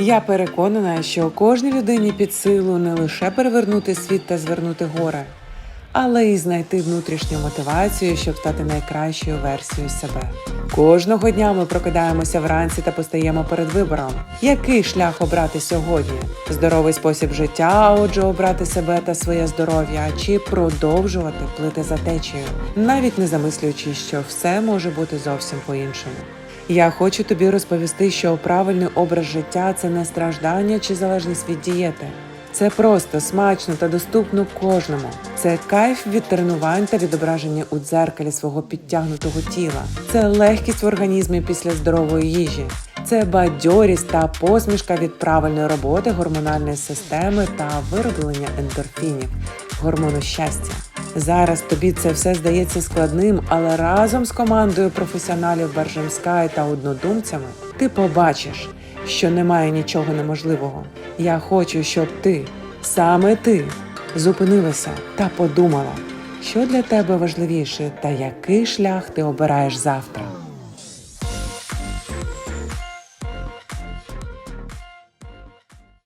Я переконана, що кожній людині під силу не лише перевернути світ та звернути горе, але й знайти внутрішню мотивацію, щоб стати найкращою версією себе. Кожного дня ми прокидаємося вранці та постаємо перед вибором, який шлях обрати сьогодні: здоровий спосіб життя, а отже, обрати себе та своє здоров'я, чи продовжувати плити за течією, навіть не замислюючи, що все може бути зовсім по-іншому. Я хочу тобі розповісти, що правильний образ життя це не страждання чи залежність від дієти. Це просто смачно та доступно кожному. Це кайф від тренувань та відображення у дзеркалі свого підтягнутого тіла. Це легкість в організмі після здорової їжі. Це бадьорість та посмішка від правильної роботи гормональної системи та вироблення ендорфінів, гормону щастя. Зараз тобі це все здається складним, але разом з командою професіоналів Баржемскай та однодумцями ти побачиш, що немає нічого неможливого. Я хочу, щоб ти, саме ти, зупинилася та подумала, що для тебе важливіше та який шлях ти обираєш завтра.